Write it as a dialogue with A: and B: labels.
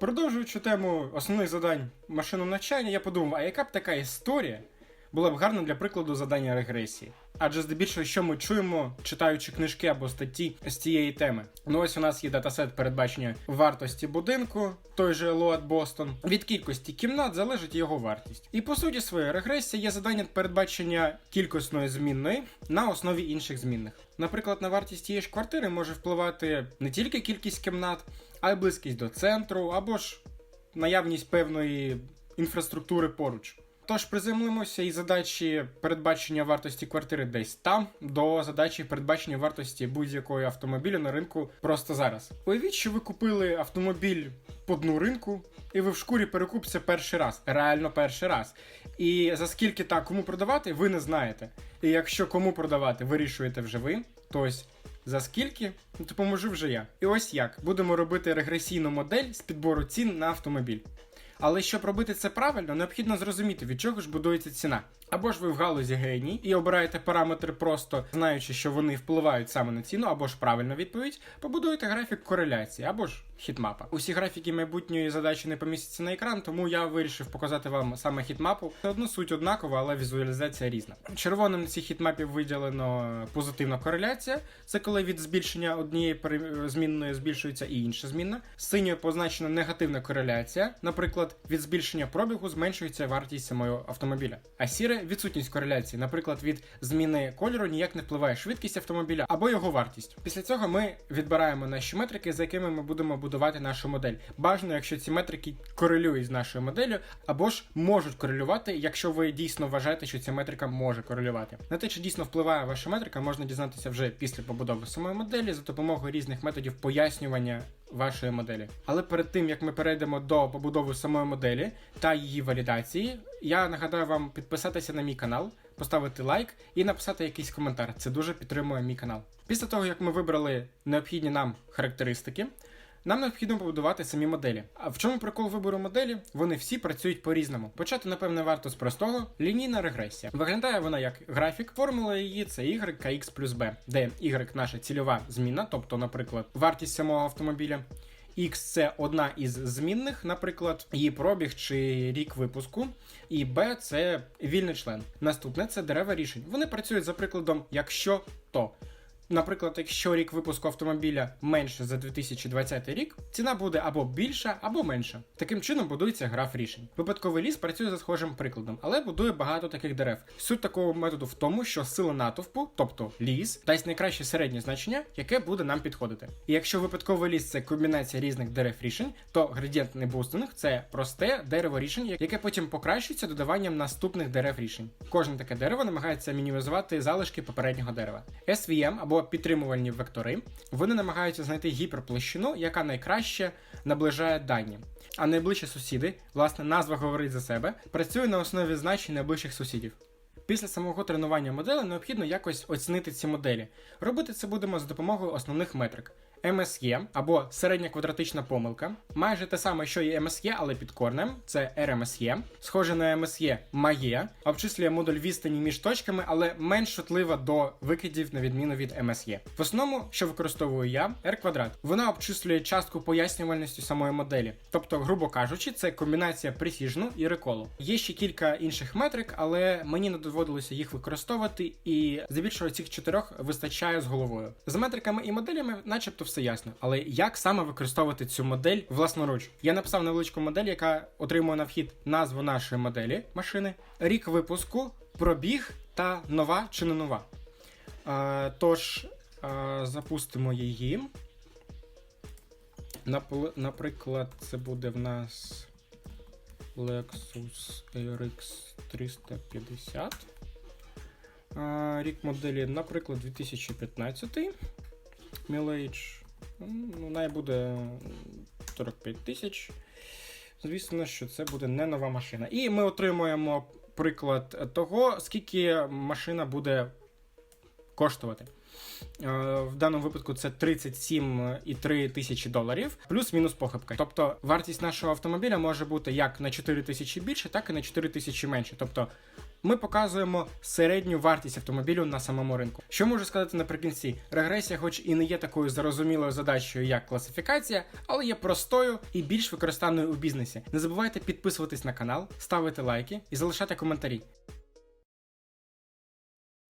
A: Продовжуючи тему основних задань машинного навчання, я подумав, а яка б така історія була б гарна для прикладу задання регресії? Адже здебільшого, що ми чуємо, читаючи книжки або статті з цієї теми. Ну ось у нас є датасет передбачення вартості будинку, той же Лоад Бостон. Від кількості кімнат залежить його вартість. І по суті своєї регресія є задання передбачення кількісної змінної на основі інших змінних. Наприклад, на вартість тієї ж квартири може впливати не тільки кількість кімнат, а й близькість до центру, або ж наявність певної інфраструктури поруч. Тож приземлимося із задачі передбачення вартості квартири десь там до задачі передбачення вартості будь-якого автомобіля на ринку просто зараз. Уявіть, що ви купили автомобіль по дну ринку, і ви в шкурі перекупця перший раз, реально перший раз. І за скільки так кому продавати, ви не знаєте. І якщо кому продавати, вирішуєте вже ви, то ось за скільки, ну, то поможу вже я. І ось як будемо робити регресійну модель з підбору цін на автомобіль. Але щоб робити це правильно, необхідно зрозуміти, від чого ж будується ціна. Або ж ви в галузі геній і обираєте параметри просто знаючи, що вони впливають саме на ціну, або ж правильна відповідь, побудуєте графік кореляції, або ж хітмапа. Усі графіки майбутньої задачі не помістяться на екран, тому я вирішив показати вам саме хітмапу. Все одно суть однакова, але візуалізація різна. Червоним на цій хітмапі виділено позитивна кореляція. Це коли від збільшення однієї змінної збільшується і інша змінна. Синьою позначена негативна кореляція. Наприклад, від збільшення пробігу зменшується вартість самого автомобіля. А сіре відсутність кореляції. Наприклад, від зміни кольору ніяк не впливає швидкість автомобіля або його вартість. Після цього ми відбираємо наші метрики, за якими ми будемо будувати нашу модель. Бажано, якщо ці метрики корелюють з нашою моделлю, або ж можуть корелювати, якщо ви дійсно вважаєте, що ця метрика може корелювати. На те, чи дійсно впливає ваша метрика, можна дізнатися вже після побудови самої моделі за допомогою різних методів пояснювання вашої моделі. Але перед тим як ми перейдемо до побудови самої моделі та її валідації, я нагадаю вам підписатися на мій канал, поставити лайк і написати якийсь коментар. Це дуже підтримує мій канал. Після того, як ми вибрали необхідні нам характеристики. Нам необхідно побудувати самі моделі. А в чому прикол вибору моделі? Вони всі працюють по-різному. Почати, напевне, варто з простого лінійна регресія. Виглядає вона як графік. Формула її це y kx плюс b, де y наша цільова зміна, тобто, наприклад, вартість самого автомобіля. X це одна із змінних, наприклад, її пробіг чи рік випуску, і B це вільний член. Наступне це дерева рішень. Вони працюють за прикладом, якщо то. Наприклад, якщо рік випуску автомобіля менше за 2020 рік, ціна буде або більша, або менша. Таким чином будується граф рішень. Випадковий ліс працює за схожим прикладом, але будує багато таких дерев. Суть такого методу в тому, що сила натовпу, тобто ліс, дасть найкраще середнє значення, яке буде нам підходити. І якщо випадковий ліс це комбінація різних дерев рішень, то градієнтний бустинг це просте дерево рішень, яке потім покращується додаванням наступних дерев рішень. Кожне таке дерево намагається мінімізувати залишки попереднього дерева. SVM або підтримувальні вектори, вони намагаються знайти гіперплощину, яка найкраще наближає дані. А найближчі сусіди, власне, назва говорить за себе, працює на основі значень найближчих сусідів. Після самого тренування моделі необхідно якось оцінити ці моделі. Робити це будемо за допомогою основних метрик. MSE або середня квадратична помилка, майже те саме, що і MSE, але під корнем, це RMSE. Схоже на MSE MAE, обчислює модуль відстані між точками, але менш чутлива до викидів на відміну від MSE. В основному, що використовую я, R квадрат. Вона обчислює частку пояснювальності самої моделі. Тобто, грубо кажучи, це комбінація пресіжну і реколу. Є ще кілька інших метрик, але мені не доводилося їх використовувати, і здебільшого цих чотирьох вистачає з головою. З метриками і моделями, начебто, все ясно. Але як саме використовувати цю модель власноруч? Я написав невеличку модель, яка отримує на вхід назву нашої моделі машини, рік випуску, пробіг та нова чи не нова. Е, тож, е, запустимо її. Наприклад, це буде в нас Lexus RX 350. Рік моделі, наприклад, 2015. Mileage, ну, най буде 45 тисяч. Звісно, що це буде не нова машина. І ми отримуємо приклад того, скільки машина буде коштувати. Е, В даному випадку це 37,3 тисячі доларів, плюс-мінус похибка. Тобто вартість нашого автомобіля може бути як на 4 тисячі більше, так і на 4 тисячі менше. Тобто ми показуємо середню вартість автомобілю на самому ринку. Що можу сказати наприкінці? Регресія, хоч і не є такою зрозумілою задачею, як класифікація, але є простою і більш використаною у бізнесі. Не забувайте підписуватись на канал, ставити лайки і залишати коментарі.